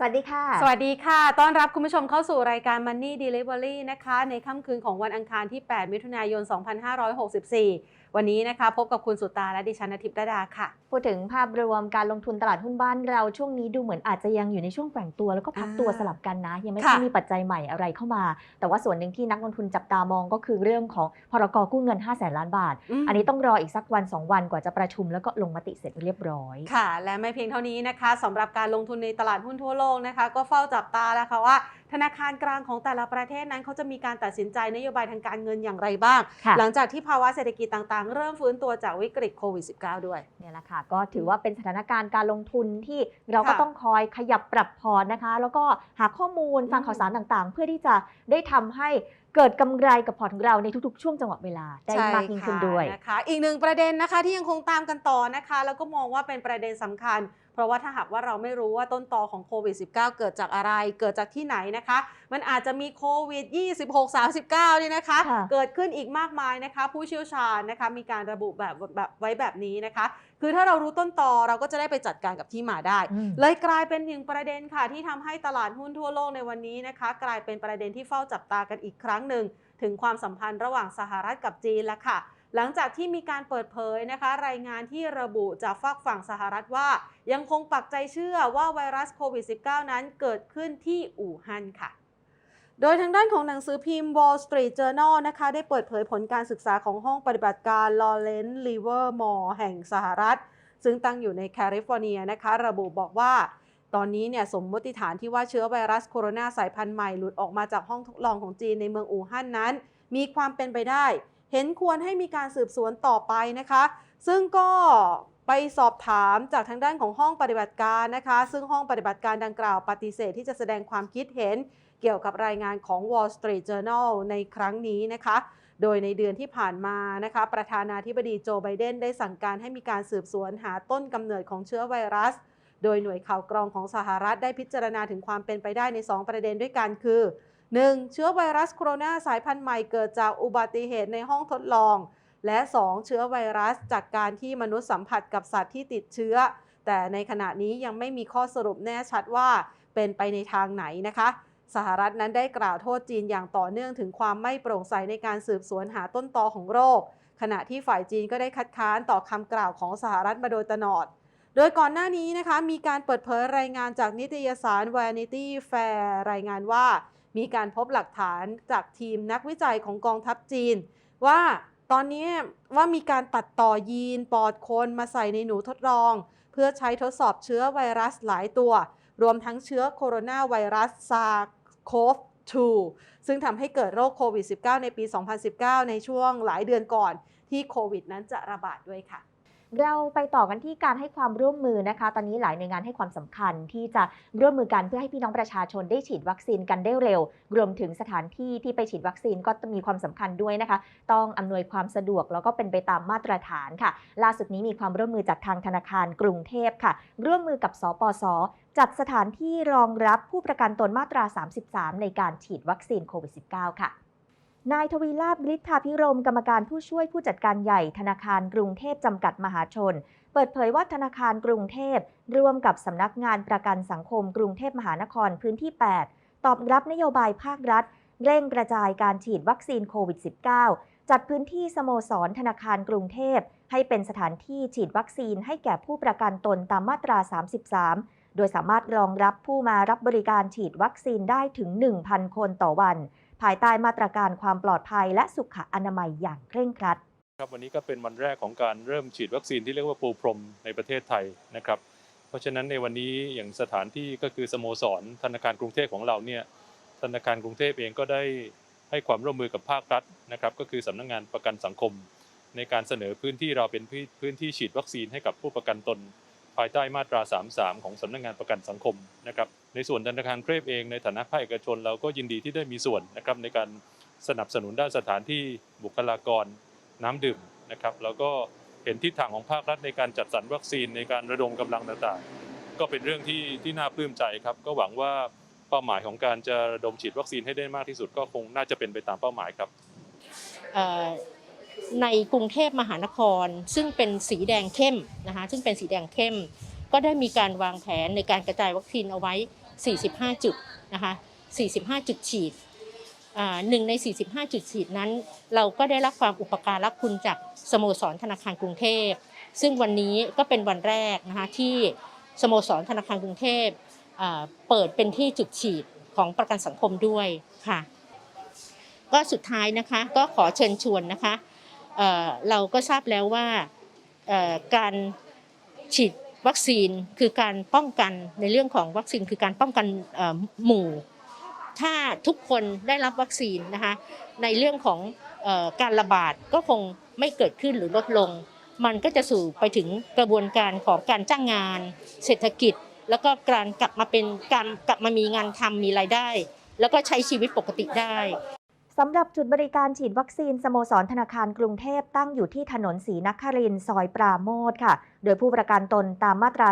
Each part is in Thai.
สวัสดีค่ะ สวัสดีค่ะ ต้อนรับคุณผู้ชมเข้าสู่รายการ Money Delivery นะคะ ในค่ำคืนของวันอังคารที่ 8 มิถุนายน 2564 วันนี้นะคะ พบกับคุณสุตาและดิฉันอาทิตย์ดาดาค่ะ พูดถึงภาพรวมการลงทุนตลาดหุ้นบ้านเราช่วงนี้ดูเหมือนอาจจะยังอยู่ในช่วงแกว่งตัวแล้วก็พักตัวอ่าสลับกันนะ ยังไม่ค่ะค่อยมีปัจจัยใหม่อะไรเข้ามา แต่ว่าส่วนหนึ่งที่นักลงทุนจับตามองก็คือเรื่องของพรกกู้เงิน 5 0 0แสนล้านบาทมอันนี้ต้องรออีกสักวัน 2 วันกว่าจะประชุมแล้วก็ลงมติเสร็จเรียบร้อยค่ะ และไม่เพียงเท่านี้นะคะสำหรับการลงทุนในตลาดหุ้นทั่วโลกนะคะ ก็เฝ้าจับตาแล้วค่ะว่า ธนาคารกลางของแต่ละประเทศนั้นเขาจะมีการตัดสินใจนโยบายทางการเงินอย่างไรบ้างค่ะหลังจากที่ภาวะเศรษฐกิจต่างๆเริ่มฟื้นตัวจากวิกฤตโควิด -19 ด้วย เนี่ยแหละค่ะก็ถือว่าเป็นสถานการณ์การลงทุนที่เราก็ค่ะต้องคอยขยับปรับพอร์ตนะคะ แล้วก็หาข้อมูลอืมฟังข่าวสารต่างๆ เพื่อที่จะได้ทำให้เกิดกำไรกับพอร์ตของเราในทุกๆ ช่วงจังหวะเวลาได้มากยิ่งขึ้นด้วย ใช่ค่ะนะคะ อีกหนึ่งประเด็นนะคะที่ยังคงตามกันต่อนะคะ แล้วก็มองว่าเป็นประเด็นสำคัญเพ ราะว่าถ้าหากว่าเราไม่รู้ว่าต้นตอของโควิด -19 เกิดจากอะไร เกิดจากที่ไหนนะคะ มันอาจจะมีโควิด 26 39เนี่ยนะคะค่ะเกิดขึ้นอีกมากมายนะคะ ผู้เชี่ยวชาญนะคะ มีการระบุแบบแบบไว้แบบนี้นะคะ คือถ้าเรารู้ต้นตอเราก็จะได้ไปจัดการกับที่มาได้อืมเลยกลายเป็นหนึ่งประเด็นค่ะ ที่ทำให้ตลาดหุ้นทั่วโลกในวันนี้นะคะ กลายเป็นประเด็นที่เฝ้าจับตากันอีกครั้งหนึ่งถึงความสัมพันธ์ระหว่างสหรัฐกับจีนแล้วค่ะ หลังจากที่มีการเปิดเผยนะคะ รายงานที่ระบุจากฝากฝั่งสหรัฐว่า ยังคงปักใจเชื่อว่าไวรัสโควิด -19 นั้นเกิดขึ้นที่อู่ฮั่นค่ะโดยทางด้านของหนังสือพิมพ์ Wall Street Journal นะคะ ได้เปิดเผยผลการศึกษาของห้องปฏิบัติการ Lawrence Livermore แห่งสหรัฐ ซึ่งตั้งอยู่ในแคลิฟอร์เนียนะคะ ระบุบอกว่า ตอนนี้เนี่ยสมมติฐานที่ว่าเชื้อไวรัสโคโรนาสายพันธุ์ใหม่หลุดออกมาจากห้องทดลองของจีนในเมืองอู่ฮั่นนั้น มีความเป็นไปได้ เห็นควรให้มีการสืบสวนต่อไปนะคะ ซึ่งก็ไปสอบถามจากทางด้านของห้องปฏิบัติการนะคะ ซึ่งห้องปฏิบัติการดังกล่าวปฏิเสธที่จะแสดงความคิดเห็นเกี่ยวกับรายงานของ Wall Street Journal ในครั้งนี้นะคะ โดยในเดือนที่ผ่านมานะคะ ประธานาธิบดีโจไบเดนได้สั่งการให้มีการสืบสวนหาต้นกำเนิดของเชื้อไวรัส โดยหน่วยข่าวกรองของสหรัฐได้พิจารณาถึงความเป็นไปได้ใน 2 ประเด็นด้วยกันคือ 1. เชื้อไวรัสโคโรนาสายพันธุ์ใหม่เกิดจากอุบัติเหตุในห้องทดลอง และ 2. เชื้อไวรัสจากการที่มนุษย์สัมผัสกับสัตว์ที่ติดเชื้อ แต่ในขณะนี้ยังไม่มีข้อสรุปแน่ชัดว่าเป็นไปในทางไหนนะคะ สหรัฐนั้นได้กล่าวโทษจีนอย่างต่อเนื่องถึงความไม่โปร่งใสในการสืบสวนหาต้นตอของโรค ขณะที่ฝ่ายจีนก็ได้คัดค้านต่อคำกล่าวของสหรัฐมาโดยตลอด โดยก่อนหน้านี้นะคะมีการเปิดเผยรายงานจากนิตยสาร Vanity Fair รายงานว่า มีการพบหลักฐานจากทีมนักวิจัยของกองทัพจีน ว่าตอนนี้ว่ามีการตัดต่อยีนปอดคนมาใส่ในหนูทดลอง เพื่อใช้ทดสอบเชื้อไวรัสหลายตัว รวมทั้งเชื้อโคโรนาไวรัสซาโคฟ2ซึ่งทำให้เกิดโรคโควิด -19 ในปี 2019 ในช่วงหลายเดือนก่อนที่โควิดนั้นจะระบาดด้วยค่ะ เราไปต่อกันที่การให้ความร่วมมือนะคะ ตอนนี้หลายหน่วยงานให้ความสำคัญที่จะร่วมมือกันเพื่อให้พี่น้องประชาชนได้ฉีดวัคซีนกันได้เร็ว รวมถึงสถานที่ที่ไปฉีดวัคซีนก็มีความสำคัญด้วยนะคะ ต้องอำนวยความสะดวกแล้วก็เป็นไปตามมาตรฐานค่ะ ล่าสุดนี้มีความร่วมมือจากทางธนาคารกรุงเทพค่ะ ร่วมมือกับสปสจัดสถานที่รองรับผู้ประกันตนมาตรา 33 ในการฉีดวัคซีนโควิด -19 ค่ะ นายทวีลาบฤทธาพิรม กรรมการผู้ช่วยผู้จัดการใหญ่ธนาคารกรุงเทพจำกัดมหาชน เปิดเผยว่าธนาคารกรุงเทพ ร่วมกับสำนักงานประกันสังคมกรุงเทพมหานครพื้นที่ 8 ตอบรับนโยบายภาครัฐ เร่งกระจายการฉีดวัคซีนโควิด -19 จัดพื้นที่สโมสรธนาคารกรุงเทพ ให้เป็นสถานที่ฉีดวัคซีนให้แก่ผู้ประกันตนตามมาตรา 33 โดยสามารถรองรับผู้มารับบริการฉีดวัคซีนได้ถึง 1,000 คนต่อวัน ภายใต้มาตรการความปลอดภัยและสุขอนามัยอย่างเคร่งครัดครับวันนี้ก็เป็นวันแรกของการเริ่มฉีดวัคซีนที่เรียกว่าปูพรมในประเทศไทยนะครับ เพราะฉะนั้นในวันนี้อย่างสถานที่ก็คือสโมสรธนาคารกรุงเทพของเราเนี่ยธนาคารกรุงเทพเองก็ได้ให้ความร่วมมือกับภาครัฐนะครับ ก็คือสำนักงานประกันสังคม ในการเสนอพื้นที่เราเป็นพื้นพื้นที่ฉีดวัคซีนให้กับผู้ประกันตน ภายใต้มาตรา 33 ของสำนักงานประกันสังคมนะครับในส่วนธนาคารกรุงเทเองในฐานะภาคเอกชน เราก็ยินดีที่ได้มีส่วนนะครับในการสนับสนุนด้านสถานที่บุคลากรน้ำดื่มนะครับแล้วก็เห็นทิศทางของภาครัฐในการจัดสรรวัคซีนในการระดมกำลังต่างๆ ก็เป็นเรื่องที่ที่น่าปลื้มใจครับ ก็หวังว่าเป้าหมายของการจะระดมฉีดวัคซีนให้ได้มากที่สุดก็คงน่าจะเป็นไปตามเป้าหมายครับ ในกรุงเทพมหานคร ซึ่งเป็นสีแดงเข้มนะคะซึ่งเป็นสีแดงเข้ม ก็ได้มีการวางแผนในการกระจายวัคซีนเอาไว้ 45 จุดนะคะ45 จุดฉีดหนึ่งใน 45 จุดฉีดนั้น เราก็ได้รับความอุปการะคุณจากสโมสรธนาคารกรุงเทพ ซึ่งวันนี้ก็เป็นวันแรกนะคะที่สโมสรธนาคารกรุงเทพเปิดเป็นที่จุดฉีดของประกันสังคมด้วยค่ะ ก็สุดท้ายนะคะก็ขอเชิญชวนนะคะ เราก็ทราบแล้วว่าการฉีดวัคซีนคือการป้องกันในเรื่องของวัคซีนคือการป้องกันหมู่ ถ้าทุกคนได้รับวัคซีนนะคะในเรื่องของการระบาดก็คงไม่เกิดขึ้นหรือลดลง มันก็จะสู่ไปถึงกระบวนการของการจ้างงาน เศรษฐกิจ แล้วก็การกลับมาเป็นการกลับมามีงานทำมีรายได้ แล้วก็ใช้ชีวิตปกติได้ สำหรับจุดบริการฉีดวัคซีนสโมสรธนาคารกรุงเทพตั้งอยู่ที่ถนนศรีนครินทร์ซอยปราโมทค่ะ โดยผู้ประกันตนตามมาตรา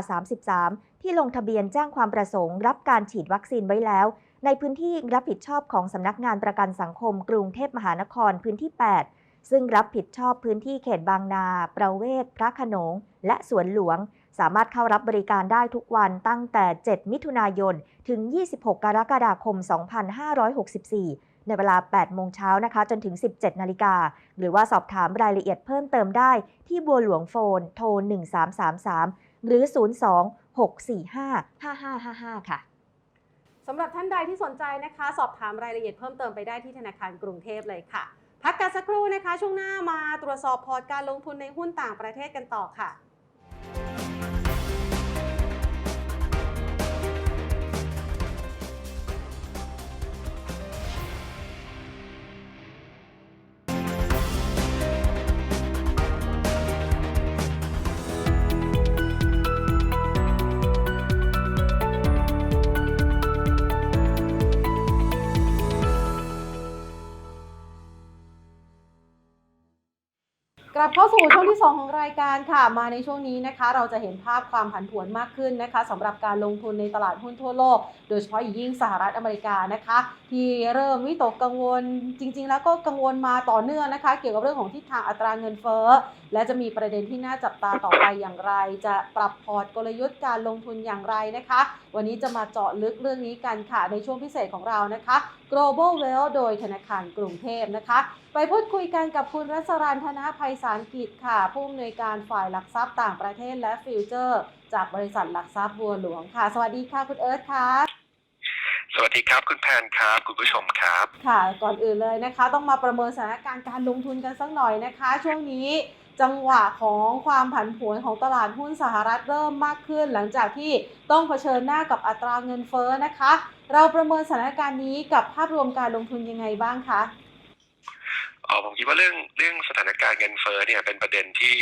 33 ที่ลงทะเบียนแจ้งความประสงค์ รับการฉีดวัคซีนไว้แล้ว ในพื้นที่รับผิดชอบของสำนักงานประกันสังคมกรุงเทพมหานครพื้นที่ 8 ซึ่งรับผิดชอบพื้นที่เขตบางนา ประเวศ พระโขนง และสวนหลวง สามารถเข้ารับบริการได้ทุกวันตั้งแต่ 7 มิถุนายน ถึง 26 กรกฎาคม 2564 ในเวลา 8 โมงเช้านะคะ จนถึง 17 นาฬิกา หรือว่าสอบถามรายละเอียดเพิ่มเติมได้ที่บัวหลวงโฟน โทร 1333 หรือ 02-645-5555 ค่ะสำหรับท่านใดที่สนใจนะคะ สอบถามรายละเอียดเพิ่มเติมไปได้ที่ธนาคารกรุงเทพเลยค่ะ พักกันสักครู่นะคะ ช่วงหน้ามาตรวจสอบพอร์ตการลงทุนในหุ้นต่างประเทศกันต่อค่ะ สู่ช่วงที่ 2 ของรายการค่ะ มาในช่วงนี้นะคะ เราจะเห็นภาพความผันผวนมากขึ้นนะคะสำหรับการลงทุนในตลาดหุ้นทั่วโลก โดยเฉพาะอย่างยิ่งสหรัฐอเมริกานะคะ ที่เริ่มวิตกกังวลจริง ๆ แล้วก็กังวลมาต่อเนื่องนะคะ เกี่ยวกับเรื่องของทิศทางอัตราเงินเฟ้อ และจะมีประเด็นที่น่าจับตาต่อไปอย่างไร จะปรับพอร์ตกลยุทธ์การลงทุนอย่างไรนะคะ วันนี้จะมาเจาะลึกเรื่องนี้กันค่ะในช่วงพิเศษของเรานะคะ Global Wealth โดยธนาคารกรุงเทพนะคะ ไปพูดคุยกันกับคุณรัศรันธนภัยสารกิจค่ะ ผู้อำนวยการฝ่ายหลักทรัพย์ต่างประเทศและฟิวเจอร์ จากบริษัทหลักทรัพย์บัวหลวงค่ะ สวัสดีค่ะคุณเอิร์ธค่ะสวัสดีครับคุณแพนครับคุณผู้ชมครับ ค่ะก่อนอื่นเลยนะคะ ต้องมาประเมินสถานการณ์การลงทุนกันสักหน่อยนะคะ ช่วงนี้ จังหวะของความผันผวนของตลาดหุ้นสหรัฐเริ่มมากขึ้น หลังจากที่ต้องเผชิญหน้ากับอัตราเงินเฟ้อนะคะ เราประเมินสถานการณ์นี้กับภาพรวมการลงทุนยังไงบ้างคะเออผมคิดว่าเรื่องเรื่องสถานการณ์เงินเฟ้อเนี่ยเป็นประเด็นที่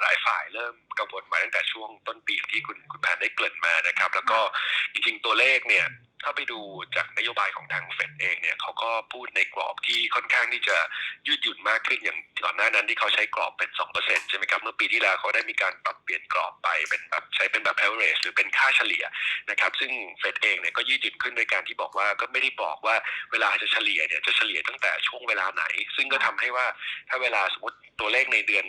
หลายฝ่ายเริ่มกังวลมาตั้งแต่ช่วงต้นปีที่คุณคุณแพนได้เกริ่นมานะครับ แล้วก็จริงๆตัวเลขเนี่ย ถ้าไปดูจากนโยบายของทางเฟดเองเนี่ยเขาก็พูดในกรอบที่ค่อนข้างที่จะยืดหยุ่นมากขึ้นอย่างก่อนหน้านั้นที่เขาใช้กรอบเป็น2%ใช่ไหมครับ เมื่อปีที่แล้วเขาได้มีการปรับเปลี่ยนกรอบไปเป็นแบบใช้เป็นแบบ average หรือเป็นค่าเฉลี่ยนะครับ ซึ่งเฟดเองเนี่ยก็ยืดหยุ่นขึ้นโดยการที่บอกว่าก็ไม่ได้บอกว่าเวลาจะเฉลี่ยเนี่ยจะเฉลี่ยตั้งแต่ช่วงเวลาไหน ซึ่งก็ทำให้ว่าถ้าเวลาสมมติตัวเลขในเดือน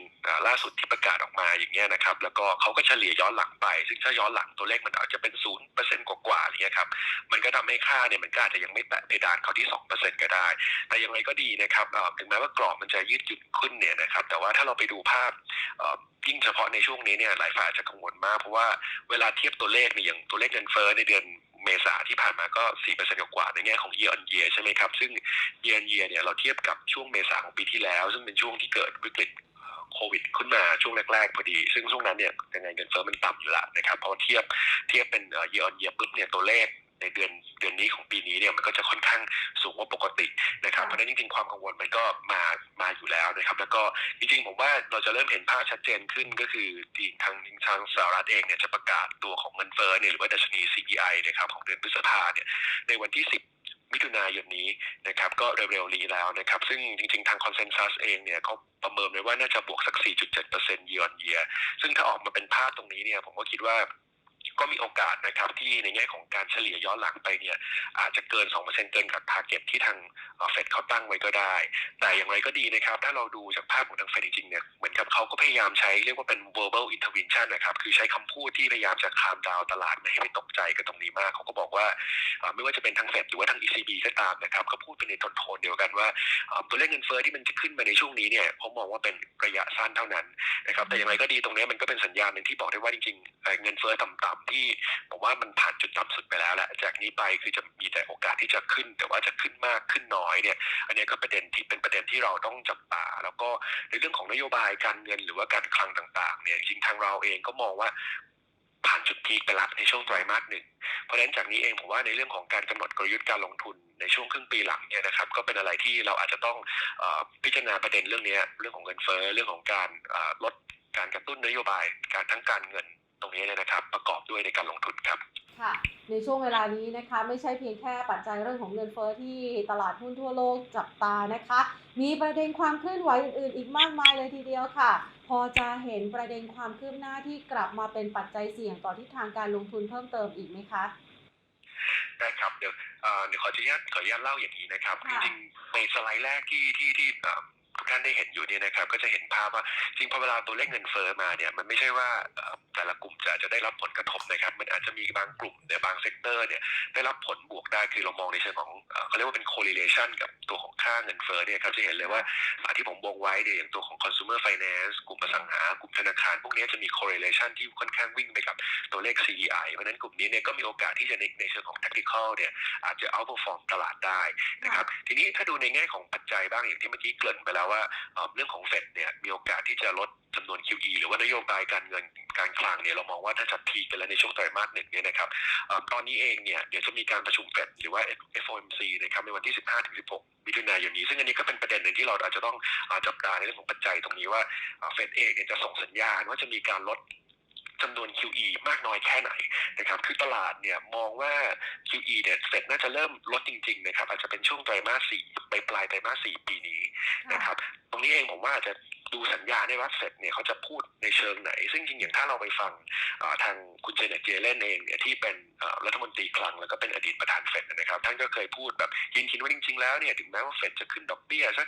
ล่าสุดที่ประกาศออกมาอย่างเงี้ยนะครับ แล้วก็เขาก็เฉลี่ยย้อนหลังไป ซึ่งถ้าย้อนหลังตัวเลขมันอาจจะเป็นศูนย์เปอร์เซ็นต์กว่าๆอะไรเงี้ยครับมันก็ทำให้ค่าเนี่ยมันก็อาจจะยังไม่แตะเพดานเขาที่สองเปอร์เซ็นต์ก็ได้ แต่ยังไงก็ดีนะครับถึงแม้ว่ากรอบมันจะยืดหยุ่นขึ้นเนี่ยนะครับแต่ว่าถ้าเราไปดูภาพยิ่งเฉพาะในช่วงนี้เนี่ยหลายฝ่ายจะกังวลมาก เพราะว่าเวลาเทียบตัวเลขเนี่ยอย่างตัวเลขเงินเฟ้อในเดือนเมษาที่ผ่านมาก็ 4%กว่าในแง่ของ year on year ใช่ไหมครับ ซึ่ง year on year เนี่ยเราเทียบกับช่วงเมษาของปีที่แล้ว ซึ่งเป็นช่วงที่เกิดวิกฤตโควิดขึ้นมาช่วงแรก ๆ พอดี ซึ่งช่วงนั้นเนี่ยยังไงเงินเฟ้อมันต่ำอยู่ละนะครับพอเทียบเทียบเป็นเอ่อ year on year ปุ๊บเนี่ยตัวเลข ในเดือนเดือนนี้ของปีนี้เนี่ยมันก็จะค่อนข้างสูงกว่าปกตินะครับเพราะฉะนั้นจริงๆความกังวลมันก็มามาอยู่แล้วนะครับ แล้วก็จริงๆผมว่าเราจะเริ่มเห็นภาพชัดเจนขึ้นก็คือที่ทางทางสหรัฐเองเนี่ยจะประกาศตัวของเงินเฟ้อเนี่ยหรือว่าดัชนี CPI นะครับของเดือนพฤษภาเนี่ยในวันที่ 10มิถุนายนนี้นะครับก็เร็วๆนี้แล้วนะครับ ซึ่งจริงๆ ทางคอนเซนแซสเองเนี่ยเขาประเมินไว้ว่าน่าจะบวกสัก 4.7% year on year ซึ่งถ้าออกมาเป็นภาพตรงนี้เนี่ยผมก็คิดว่า ก็มีโอกาสนะครับที่ในแง่ของการเฉลี่ยย้อนหลังไปเนี่ยอาจจะเกิน 2%เกินกับ target ที่ทางเฟดเขาตั้งไว้ก็ได้ แต่อย่างไรก็ดีนะครับ ถ้าเราดูจากภาพของทางเฟดจริงๆเนี่ยเหมือนกับเขาก็พยายามใช้เรียกว่าเป็น verbal intervention นะครับคือใช้คำพูดที่พยายามจะคามดาวตลาดไม่ให้ไปตกใจกับตรงนี้มากเขาก็บอกว่าไม่ว่าจะเป็นทางเฟดหรือว่าทาง ECB ก็ตามนะครับก็พูดไปในโทนเดียวกันว่าตัวเลขเงินเฟ้อที่มันจะขึ้นมาในช่วงนี้เนี่ยเขามองว่าเป็นระยะสั้นเท่านั้นนะครับแต่อย่างไรก็ดีตรงนี้มันก็เป็นสัญญาณหนึ่งที่บอกได้ว่าจริงๆเงินเฟ้อต่ำที่ผมว่ามันผ่านจุดต่ำสุดไปแล้วแหละจากนี้ไปคือจะมีแต่โอกาสที่จะขึ้น แต่ว่าจะขึ้นมากขึ้นน้อยเนี่ย อันนี้ก็ประเด็นที่เป็นประเด็นที่เราต้องจับตาแล้วก็ในเรื่องของนโยบายการเงินหรือว่าการคลังต่างๆเนี่ยจริงทางเราเองก็มองว่าผ่านจุดพีคไปละในช่วงไตรมาสหนึ่ง เพราะฉะนั้นจากนี้เองผมว่าในเรื่องของการกำหนดกลยุทธ์การลงทุนในช่วงครึ่งปีหลังเนี่ยนะครับก็เป็นอะไรที่เราอาจจะต้องอพิจารณาประเด็นเรื่องนี้เรื่องของเงินเฟ้อเรื่องของการลดการกระตุ้นนโยบายการทั้งการเงิน ตรงนี้เนี่ยนะครับ ประกอบด้วยในการลงทุนครับค่ะ ในช่วงเวลานี้นะคะไม่ใช่เพียงแค่ปัจจัยเรื่องของเงินเฟ้อที่ตลาดหุ้นทั่วโลกจับตานะคะ มีประเด็นความเคลื่อนไหวอื่นๆ อีกมากมายเลยทีเดียวค่ะ พอจะเห็นประเด็นความคืบหน้าที่กลับมาเป็นปัจจัยเสี่ยงต่อทิศทางการลงทุนเพิ่มเติมอีกไหมคะได้ครับเดี๋ยวเอ่อเดี๋ยวขออนุญาตขออนุญาตเล่าอย่างนี้นะครับค่ะจริงๆในสไลด์แรกที่ที่ที่เอ่อ ทุกท่านได้เห็นอยู่เนี่ยนะครับ ก็จะเห็นภาพว่าจริงพอเวลาตัวเลขเงินเฟ้อมาเนี่ยมันไม่ใช่ว่าเอ่อแต่ละกลุ่มจะจะได้รับผลกระทบนะครับ มันอาจจะมีบางกลุ่มเนี่ยบางเซกเตอร์เนี่ยได้รับผลบวกได้คือเรามองในเชิงของเอ่อเขาเรียกว่าเป็น correlation กับตัวของค่าเงินเฟ้อเนี่ยครับจะเห็นเลยว่าอ่าที่ผมวงไว้เนี่ยอย่างตัวของ consumer finance กลุ่มอสังหากลุ่มธนาคาร พวกนี้จะมี correlation ที่ค่อนข้างวิ่งไปกับตัวเลข CEI เพราะฉะนั้นกลุ่มนี้เนี่ยก็มีโอกาสที่จะในในเชิงของ tactical เนี่ยอาจจะ outperform ตลาดได้นะครับทีนี้ถ้าดูในแง่ของปัจจัยบ้างอย่างที่เมื่อกี้เกริ่นไปแล้วว่าเอ่อเรื่องของเฟดเนี่ยมีโอกาสที่จะลดจำนวน QE หรือว่านโยบายการเงินการคลังเนี่ยเรามองว่าถ้าจะพีกันแล้วในช่วงไตรมาสหนึ่งเนี่ยนะครับตอนนี้เองเนี่ยเดี๋ยวจะมีการประชุมเฟดหรือว่า FOMC นะครับในวันที่ 15-16มิถุนายนนี้ ซึ่งอันนี้ก็เป็นประเด็นหนึ่งที่เราอาจจะต้องจับตาในเรื่องของปัจจัยตรงนี้ว่าเฟดเองจะส่งสัญญาณว่าจะมีการลด จำนวน QE มากน้อยแค่ไหนนะครับ คือตลาดเนี่ยมองว่า QE เนี่ยเฟดน่าจะเริ่มลดจริงๆนะครับอาจจะเป็นช่วงไตรมาสสี่ไปปลายไตรมาสสี่ปีนี้นะครับ ตรงนี้เองผมว่าอาจจะดูสัญญาณได้ว่าเฟดเนี่ยเขาจะพูดในเชิงไหน ซึ่งจริงๆอย่างถ้าเราไปฟังทางคุณเจเน็ตเจเลนเองเนี่ยที่เป็นรัฐมนตรีคลังแล้วก็เป็นอดีตประธานเฟดนะครับ ท่านก็เคยพูดแบบยินคิดว่าจริง ๆ แล้วเนี่ยถึงแม้ว่าเฟดจะขึ้นดอกเบี้ยสัก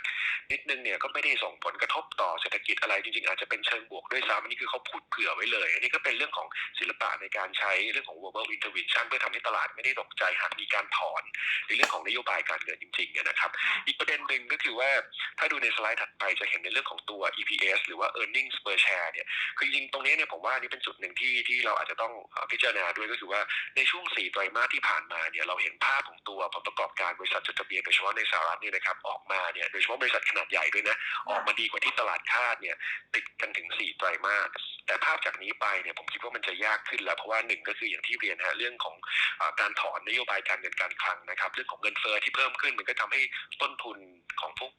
นิดนึงเนี่ยก็ไม่ได้ส่งผลกระทบต่อเศรษฐกิจอะไรจริง ๆ อาจจะเป็นเชิงบวกด้วยซ้ำอันนี้คือเขาพูดเผื่อไว้เลย อันนี้ก็เป็นเรื่องของศิลปะในการใช้เรื่องของ verbal intervention เพื่อทำให้ตลาดไม่ได้ตกใจหากมีการถอนในเรื่องของนโยบายการเงินจริงๆเนี่ยนะครับ อีกประเด็นหนึ่งก็คือว่าถ้าดูในสไลด์ถัดไปจะเห็นในเรื่องของตัว EPS หรือว่า earnings per share เนี่ยคือจริงๆตรงนี้เนี่ยผมว่านี่เป็นจุดหนึ่งที่ที่เราอาจจะต้องเอ่อพิจารณาด้วยก็คือว่าในช่วง4ไตรมาสที่ผ่านมาเนี่ยเราเห็นภาพของตัวผลประกอบการบริษัทจดทะเบียนโดยเฉพาะในสหรัฐเนี่ยนะครับออกมาเนี่ยโดยเฉพาะบริษัทขนาดใหญ่ด้วยนะออกมาดีกว่าที่ตลาดคาดเนี่ยติดกันถึง 4 ไตรมาสแต่ภาพจากนี้ไปเนี่ยผมคิดว่ามันจะยากขึ้นแล้วเพราะว่าหนึ่งก็คืออย่างที่เรียนฮะเรื่องของอการถอนนโยบายการเงินการคลังนะครับ เรื่องของเงินเฟ้อที่เพิ่มขึ้นมันก็ทำให้ต้นทุนของพวก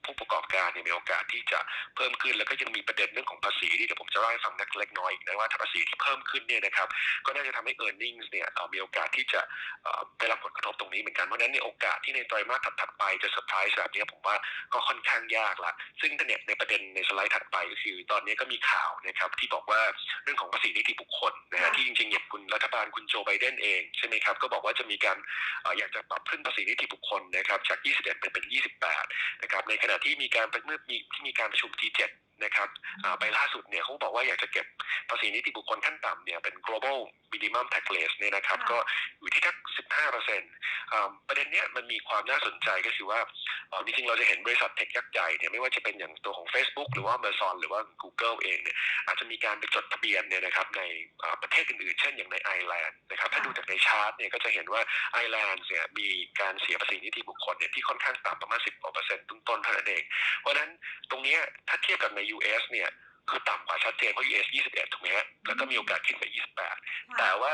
อบการเนี่ยมีโอกาสที่จะเพิ่มขึ้น แล้วก็ยังมีประเด็นเรื่องของภาษีที่เดี๋ยวผมจะเล่าให้ฟังนักเล็กน้อยอีกนะว่าถ้าภาษีที่เพิ่มขึ้นเนี่ยนะครับก็น่าจะทำให้ e a r n i n g เนี่ยเอ่อมีโอกาสที่จะเอ่อได้รับผลกระทบตรงนี้เหมือนกัน เพราะฉะนั้นในยโอกาสที่ในไตรมาสถัดๆไปจะเซอร์ไพรส์แบบเนี้ยผมว่าก็ค่อนข้างยากละ ซึ่งเนี่ยในประเด็นในสไลด์ถัดไปก็คือตอนนี้ก็มีข่าวนะครับที่บอกว่าเรื่องของภาษีนิติบุคคลนะฮะที่จริงๆอย่างคุณรัฐบาลคุณโจไบเดนเองใช่ไหมครับก็บอกว่าจะมีการเอ่ออยากจะปรับขึ้นภาษีนิติบุคคลนะครับจาก 21 เป็นเป็น 28 นะครับในขณะที่มีการเมื่อมีที่มีการประชุม G7 นะครับอ่าไปล่าสุดเนี่ยเขาบอกว่าอยากจะเก็บภาษีนิติบุคคลขั้นต่ำเนี่ยเป็น global minimum tax rate เนี่ยนะครับค่ะก็อยู่ที่ทัก15เปอร์เซ็นต์ประเด็นเนี้ยมันมีความน่าสนใจก็คือว่าเอ่อจริงๆเราจะเห็นบริษัทเทคยักษ์ใหญ่เนี่ยไม่ว่าจะเป็นอย่างตัวของ Facebook หรือว่า Amazon หรือว่า Google เองเนี่ยอาจจะมีการไปจดทะเบียนเนี่ยนะครับในอ่าประเทศอื่นๆ เช่นอย่างในไอร์แลนด์นะครับถ้าดูจากในชาร์ตเนี่ยก็จะเห็นว่าไอร์แลนด์เนี่ยมีการเสียภาษีนิติบุคคลเนี่ยที่ค่อนข้างต่ำประมาณ10กว่าเปอร์เซ็นต์ต้นๆเท่านั้นเองเพราะฉะนั้นตรงเนี้ยถ้าเทียบกับใน US เนี่ย คือต่ำกว่าชัดเจนเพราะ US 21 ถูกไหมฮะแล้วก็มีโอกาสขึ้นไป 28 แต่ว่า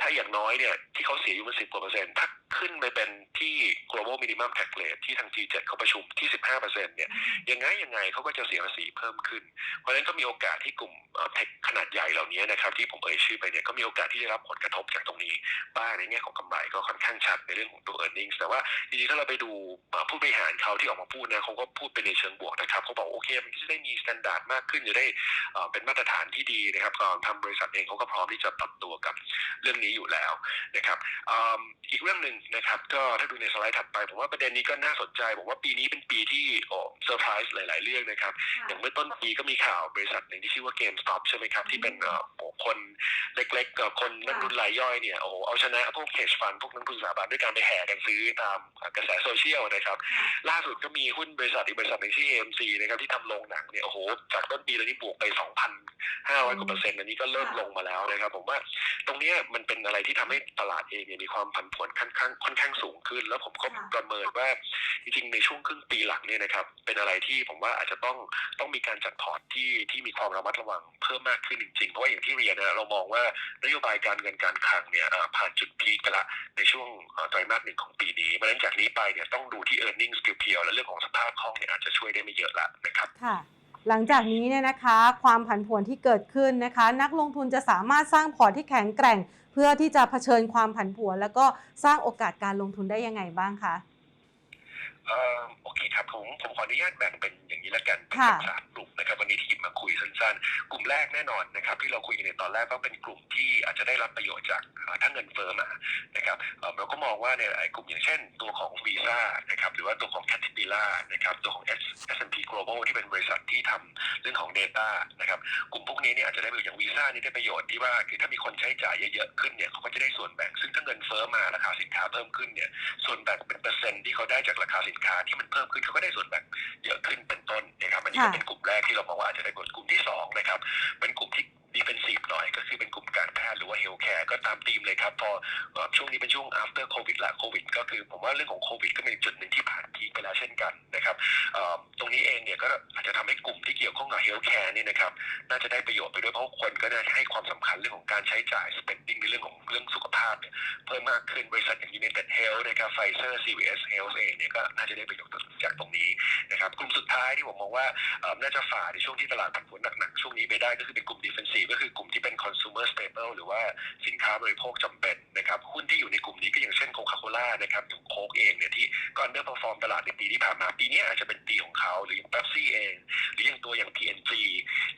ถ้าอย่างน้อยเนี่ยที่เขาเสียอยู่มัน10กว่าเปอร์เซ็นต์ถ้าขึ้นไปเป็นที่ global minimum tax rate ที่ทาง G7 เขาประชุมที่ 15%เนี่ยยังไงยังไงเขาก็จะเสียภาษีเพิ่มขึ้น เพราะฉะนั้นก็มีโอกาสที่กลุ่มเทคขนาดใหญ่เหล่านี้นะครับที่ผมเอ่ยชื่อไปเนี่ยก็มีโอกาสที่จะรับผลกระทบจากตรงนี้บ้างในแง่ของกำไรก็ค่อนข้างชัดในเรื่องของตัว e a r n i n g แต่ว่าจริงๆถ้าเราไปดูเอ่อผู้บริหารเขาที่ออกมาพูดนะเขาก็พูดไปในเชิงบวกนะครับเขาบอกโอเคมันก็จะได้มีมาตรฐานมากขึ้นจะได้เอ่อเป็นมาตรฐานที่ดีนะครับก่อนทำบริษัทเองเขาก็พร้อมที่จะปรับตัวกับเรื่องนี้อยู่แล้วนะครับอืมอีกเรื่องหนึ่งนะครับ ก็ถ้าดูในสไลด์ถัดไปผมว่าประเด็นนี้ก็น่าสนใจผมว่าปีนี้เป็นปีที่โอ้เซอร์ไพรส์หลาย ๆ เรื่องนะครับ อย่างเมื่อต้นปีก็มีข่าวบริษัทหนึ่งที่ชื่อว่า GameStop ใช่ไหมครับที่เป็นเอ่อโอ้คนเล็กๆกับคนนักลงทุนรายย่อยเนี่ยโอ้โหเอาชนะพวก hedge fund พวกนักลงทุนสถาบันด้วยการไปแห่กันซื้อตามกระแสโซเชียลนะครับ ล่าสุดก็มีหุ้นบริษัทอีกบริษัทหนึ่งที่ AMC นะครับที่ทำโรงหนังเนี่ยโอ้โหจากต้นปีแล้วนี่บวกไป 2,500 กว่าเปอร์เซ็นต์อันนี้ก็เริ่มลงมาแล้วนะครับ ผมว่าตรงนี้มันเป็นอะไรที่ทำให้ตลาดเองมีความผันผวนค่อนข้างค่อนข้างสูงขึ้น แล้วผมก็ประเมินว่าจริงๆในช่วงครึ่งปีหลังเนี่ยนะครับเป็นอะไรที่ผมว่าอาจจะต้องต้องมีการจัดพอร์ตที่ที่มีความระมัดระวังเพิ่มมากขึ้นจริงๆ เพราะว่าอย่างที่เรียนนะเรามองว่านโยบายการเงินการคลังเนี่ยผ่านจุดพีคไปละในช่วงไตรมาสหนึ่งของปีนี้เพราะฉะนั้นจากนี้ไปเนี่ยต้องดูที่ e a r n i n g เพียวๆและเรื่องของสภาพคล่องเนี่ยอาจจะช่วยได้ไม่เยอะละนะครับค่ะ หลังจากนี้เนี่ยนะคะความผันผวนที่เกิดขึ้นนะคะ นักลงทุนจะสามารถสร้างพอร์ตที่แข็งแกร่ง เพื่อที่จะเผชิญความผันผวน แล้วก็สร้างโอกาสการลงทุนได้ยังไงบ้างคะ เอ่อโอเคครับผมผมขออนุญาตแบ่งเป็นอย่างนี้ละกันเป็นค่ะ สามกลุ่มนะครับวันนี้ที่หยิบมาคุยสั้นๆ กลุ่มแรกแน่นอนนะครับที่เราคุยกันในตอนแรกก็เป็นกลุ่มที่อาจจะได้รับประโยชน์จากเอ่อถ้าเงินเฟ้อมานะครับเอ่อเราก็มองว่าเนี่ยไอ้กลุ่มอย่างเช่นตัวของวีซ่านะครับหรือว่าตัวของ Caterpillar นะครับตัวของ S- S&P Global ที่เป็นบริษัทที่ทำเรื่องของ Data นะครับกลุ่มพวกนี้เนี่ยอาจจะได้ประโยชน์อย่างวีซ่านี่ได้ประโยชน์ที่ว่าคือถ้ามีคนใช้จ่ายเยอะๆขึ้นเนี่ยเขาก็จะได้ส่วนแบ่งซึ่งถ้าเงินเฟ้อมาราคาสินค้าเพิ่มขึ้นเนี่ย ส่วนแบ่งเป็นเปอร์เซ็นต์ที่เขาได้จากราคาสินค้าที่มันเพิ่มขึ้นเขาก็ได้ส่วนแบ่งเยอะขึ้นเป็นต้นนะครับอันนี้ก็ค่ะเป็นกลุ่มแรกที่เราบอกว่าอาจจะได้ผลกลุ่มที่สองนะครับเป็นกลุ่มที่ ดีเฟนซีฟหน่อยก็คือเป็นกลุ่มการแพทย์หรือว่าเฮลท์แคร์ก็ตามธีมเลยครับ พอช่วงนี้เป็นช่วง after covid ละโควิดก็คือผมว่าเรื่องของโควิดก็เป็นจุดหนึ่งที่ผ่านพีคไปแล้วเช่นกันนะครับตรงนี้เองเนี่ยก็อาจจะทำให้กลุ่มที่เกี่ยวข้องกับเฮลท์แคร์นี่นะครับน่าจะได้ประโยชน์ไปด้วยเพราะคนก็น่าจะให้ความสำคัญเรื่องของการใช้จ่าย spending ในเรื่องของเรื่องสุขภาพเนี่ยเพิ่มมากขึ้นบริษัทอย่าง United Health นะครับ Pfizer CVS Health เองเนี่ยก็น่าจะได้ประโยชน์จากตรงนี้นะครับกลุ่มสุดท้ายที่ผมมองว่าน่าจะฝ่าในช่วงที่ตลาดผันผวนหนักๆช่วงนี้ไปได้ก็คือเป็นกลุ่ม defensive ก็คือกลุ่มที่เป็น consumer staple หรือว่าสินค้าบริโภคจำเป็นนะครับหุ้นที่อยู่ในกลุ่มนี้ก็อย่างเช่นโคคาโคล่านะครับอย่างโค้กเองเนี่ยที่ก็ underperform ตลาดในปีที่ผ่านมาปีนี้อาจจะเป็นปีของเขา หรืออย่าง Pepsi เอง หรืออย่างตัวอย่าง PNG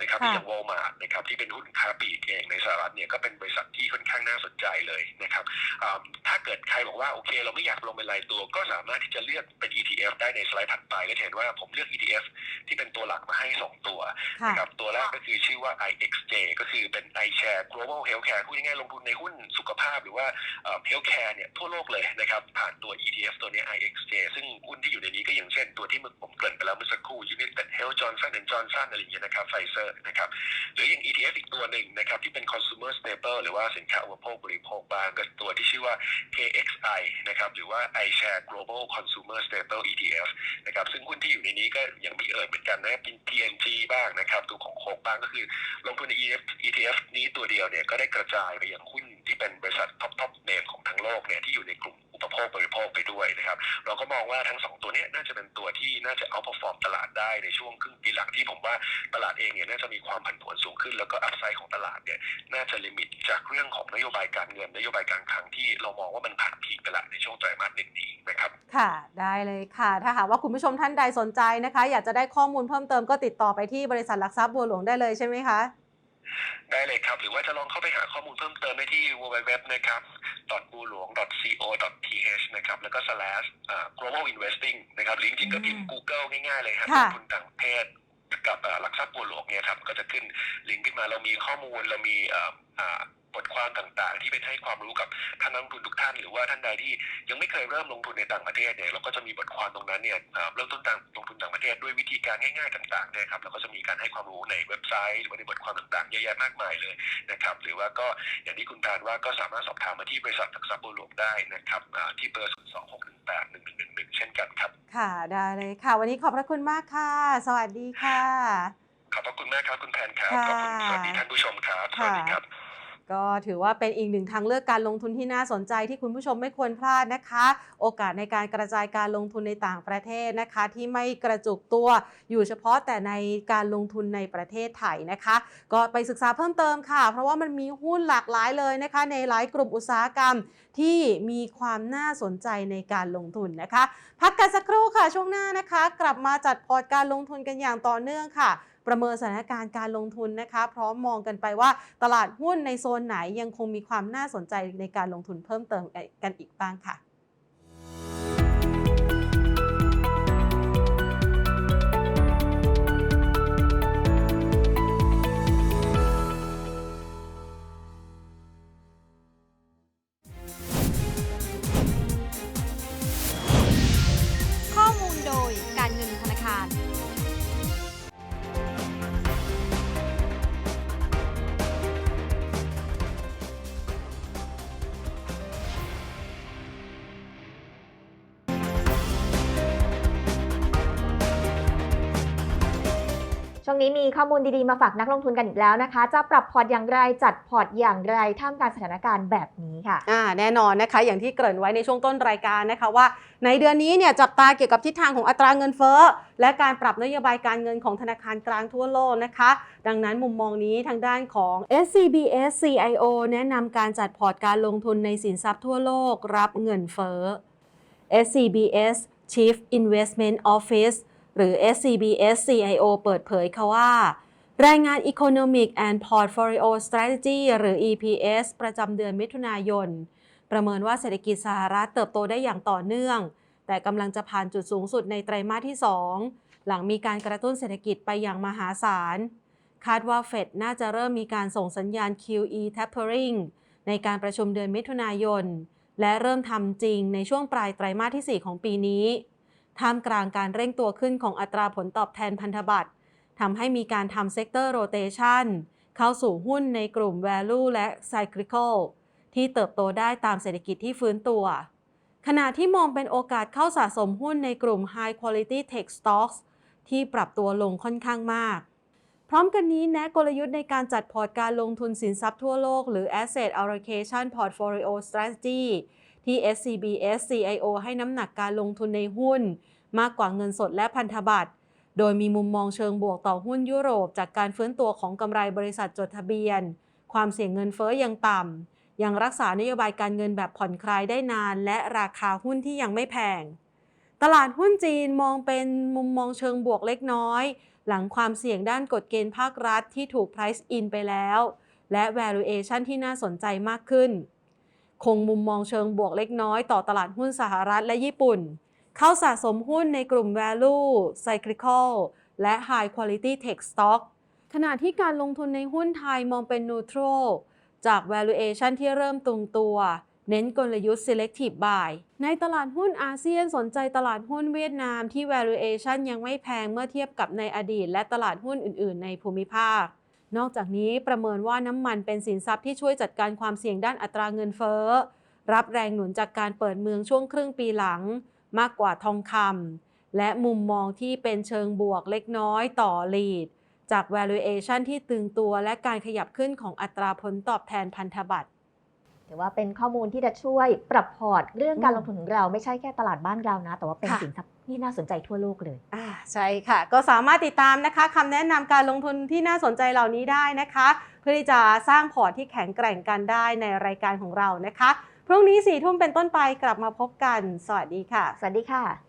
นะครับหรือค่ะอย่าง Walmart นะครับที่เป็นหุ้นค้าปลีกเองในสหรัฐเนี่ยก็เป็นบริษัทที่ค่อนข้างน่าสนใจเลยนะครับอ่าถ้าเกิดใครบอกว่าโอเค เราไม่อยากลงเป็นรายตัว ก็สามารถที่จะเลือกเป็น ETF ได้ในสไลด์ถัดไปก็จะเห็นว่าผมเลือก ETF ที่เป็นตัวหลักมาให้ 2 ตัวค่ะนะครับตัวแรกก็คือชื่อว่า IXJ ก็คือเป็น iShare Global Healthcare พูดง่ายๆลงทุนในหุ้นสุขภาพหรือว่าเอ่อ Healthcare เนี่ยทั่วโลกเลยนะครับ ผ่านตัว ETF ตัวนี้ IXJ ซึ่งหุ้นที่อยู่ในนี้ก็อย่างเช่นตัวที่ผมเกริ่นไปแล้วเมื่อสักครู่ United Health Johnson Johnson อะไรอย่างเงี้ยนะครับ Pfizer นะครับหรืออย่าง ETF อีกตัวหนึ่งนะครับที่เป็น consumer staple หรือว่าสินค้าอุปโภคบริโภคบ้างก็ตัวที่ชื่อว่า KXI นะครับหรือว่า iShare Global Consumer Staple ETF นะครับซึ่งหุ้นที่อยู่ในนี้ก็อย่างมีเอิร์ดเหมือนกันนะเป็น PNG บ้างนะครับตัวของโคกบ้างก็คือลงทุนใน ETF ETF นี้ตัวเดียวเนี่ยก็ได้กระจายไปยังหุ้นที่เป็นบริษัทท็อปท็อปเนมของทั้งโลกเนี่ยที่อยู่ในกลุ่มอุปโภคบริโภคไปด้วยนะครับเราก็มองว่าทั้งสองตัวนี้น่าจะเป็นตัวที่น่าจะเอาพอฟอร์มตลาดได้ในช่วงครึ่งปีหลังที่ผมว่าตลาดเองเนี่ยน่าจะมีความผันผวนสูงขึ้น แล้วก็อัพไซด์ของตลาดเนี่ยน่าจะลิมิตจากเรื่องของนโยบายการเงินนโยบายการคลังที่เรามองว่ามันผ่านพีคไปละในช่วงไตรมาสหนึ่งนี้นะครับค่ะ ได้เลยค่ะ ถ้าหากว่าคุณผู้ชมท่านใดสนใจนะคะ อยากจะได้ข้อมูลเพิ่มเติมก็ติดต่อไปที่บริษัทหลักทรัพย์บัวหลวงได้เลยใช่ไหมคะ ได้เลยครับ หรือว่าจะลองเข้าไปหาข้อมูลเพิ่มเติมได้ที่ www นะครับ b u l w o n g co th นะครับแล้วก็ slash อ่า global investing นะครับหรือจริงๆก็พิมพ์ Google ง่ายๆเลยครับค่ะลงทุนต่างประเทศกับอ่าหลักทรัพย์บัวหลวงเนี่ยครับก็จะขึ้นลิงก์ขึ้นมาเรามีข้อมูลเรามีอ่าอ่า บทความต่างๆ ที่เป็นให้ความรู้กับท่านนักลงทุนทุกท่าน หรือว่าท่านใดที่ยังไม่เคยเริ่มลงทุนในต่างประเทศเนี่ยเราก็จะมีบทความตรงนั้นเนี่ยอ่าเริ่มต้นต่างลงทุนต่างประเทศด้วยวิธีการง่ายๆต่างๆเนี่ยครับแล้วก็จะมีการให้ความรู้ในเว็บไซต์ หรือว่าในบทความต่างๆเยอะแยะมากมายเลยนะครับหรือว่าก็อย่างที่คุณทานว่าก็สามารถสอบถามมาที่บริษัทหลักทรัพย์บัวหลวงได้นะครับอ่าที่เบอร์0 2 6 1 8 1 1 1 1 เช่นกันครับ ค่ะได้เลยค่ะ วันนี้ขอบพระคุณมากค่ะ สวัสดีค่ะ ขอบพระคุณมากครับคุณแพนครับค่ะขอบคุณสวัสดีท่านผู้ชมครับสวัสดีครับ ก็ถือว่าเป็นอีกหนึ่งทางเลือกการลงทุนที่น่าสนใจที่คุณผู้ชมไม่ควรพลาดนะคะ โอกาสในการกระจายการลงทุนในต่างประเทศนะคะ ที่ไม่กระจุกตัวอยู่เฉพาะแต่ในการลงทุนในประเทศไทยนะคะ ก็ไปศึกษาเพิ่มเติมค่ะ เพราะว่ามันมีหุ้นหลากหลายเลยนะคะ ในหลายกลุ่มอุตสาหกรรมที่มีความน่าสนใจในการลงทุนนะคะ พักกันสักครู่ค่ะช่วงหน้านะคะ กลับมาจัดพอร์ตการลงทุนกันอย่างต่อเนื่องค่ะ ประเมินสถานการณ์การลงทุนนะคะ พร้อมมองกันไปว่าตลาดหุ้นในโซนไหนยังคงมีความน่าสนใจในการลงทุนเพิ่มเติมกันอีกบ้างค่ะ นี้มีข้อมูลดีๆ มาฝากนักลงทุนกันอีกแล้วนะคะ จะปรับพอร์ตอย่างไรจัดพอร์ตอย่างไรท่ามกลางสถานการณ์แบบนี้ค่ะอ่าแน่นอนนะคะ อย่างที่เกริ่นไว้ในช่วงต้นรายการนะคะว่า ในเดือนนี้เนี่ยจับตาเกี่ยวกับทิศทางของอัตราเงินเฟ้อและการปรับนโยบายการเงินของธนาคารกลางทั่วโลกนะคะ ดังนั้นมุมมองนี้ทางด้านของ SCBS CIO แนะนำการจัดพอร์ตการลงทุนในสินทรัพย์ทั่วโลกรับเงินเฟ้อ SCBS Chief Investment Office หรือ SCBS CIO เปิดเผยค่ะว่า รายงาน Economic and Portfolio Strategy หรือ EPS ประจำเดือนมิถุนายน ประเมินว่าเศรษฐกิจสหรัฐเติบโตได้อย่างต่อเนื่อง แต่กำลังจะผ่านจุดสูงสุดในไตรมาสที่ 2 หลังมีการกระตุ้นเศรษฐกิจไปอย่างมหาศาล คาดว่าเฟดน่าจะเริ่มมีการส่งสัญญาณ QE tapering ในการประชุมเดือนมิถุนายน และเริ่มทำจริงในช่วงปลายไตรมาสที่ 4 ของปีนี้ ท่ามกลางการเร่งตัวขึ้นของอัตราผลตอบแทนพันธบัตรทำให้มีการทำเซกเตอร์โรเตชันเข้าสู่หุ้นในกลุ่ม value และ cyclical ที่เติบโตได้ตามเศรษฐกิจที่ฟื้นตัว ขณะที่มองเป็นโอกาสเข้าสะสมหุ้นในกลุ่ม high quality tech stocks ที่ปรับตัวลงค่อนข้างมาก พร้อมกันนี้แนะกลยุทธ์ในการจัดพอร์ตการลงทุนสินทรัพย์ทั่วโลก หรือ asset allocation portfolio strategy ที่ SCBS CIO ให้น้ำหนักการลงทุนในหุ้น มากกว่าเงินสดและพันธบัตร โดยมีมุมมองเชิงบวกต่อหุ้นยุโรป จากการฟื้นตัวของกำไรบริษัทจดทะเบียน ความเสี่ยงเงินเฟ้อยังต่ำ ยังรักษานโยบายการเงินแบบผ่อนคลายได้นาน และราคาหุ้นที่ยังไม่แพง ตลาดหุ้นจีนมองเป็นมุมมองเชิงบวกเล็กน้อย หลังความเสี่ยงด้านกฎเกณฑ์ภาครัฐที่ถูก price in ไปแล้ว และ valuation ที่น่าสนใจมากขึ้น คงมุมมองเชิงบวกเล็กน้อยต่อตลาดหุ้นสหรัฐและญี่ปุ่น เข้าสะสมหุ้นในกลุ่ม value cyclical และ high quality tech stock ขณะที่การลงทุนในหุ้นไทยมองเป็น neutral จาก valuation ที่เริ่มตรงตัว เน้นกลยุทธ์ selective buy ในตลาดหุ้นอาเซียนสนใจตลาดหุ้นเวียดนามที่ valuation ยังไม่แพงเมื่อเทียบกับในอดีต และตลาดหุ้นอื่น ๆ ในภูมิภาค นอกจากนี้ประเมินว่าน้ำมันเป็นสินทรัพย์ที่ช่วยจัดการความเสี่ยงด้านอัตราเงินเฟ้อ รับแรงหนุนจากการเปิดเมืองช่วงครึ่งปีหลัง มากกว่าทองคำและมุมมองที่เป็นเชิงบวกเล็กน้อยต่อ lead จาก valuation ที่ตึงตัวและการขยับขึ้นของอัตราผลตอบแทนพันธบัตรถือว่าเป็นข้อมูลที่จะช่วยปรับพอร์ตเรื่องการอืมลงทุนของเราไม่ใช่แค่ตลาดบ้านเรานะ แต่ว่าเป็นค่ะสินทรัพย์ ที่น่าสนใจทั่วโลกเลยอ่าใช่ค่ะ ก็สามารถติดตามนะคะคำแนะนำการลงทุนที่น่าสนใจเหล่านี้ได้นะคะ เพื่อที่จะสร้างพอร์ตที่แข็งแกร่งกันได้ในรายการของเรานะคะ พรุ่งนี้สี่ทุ่มเป็นต้นไปกลับมาพบกัน สวัสดีค่ะ สวัสดีค่ะ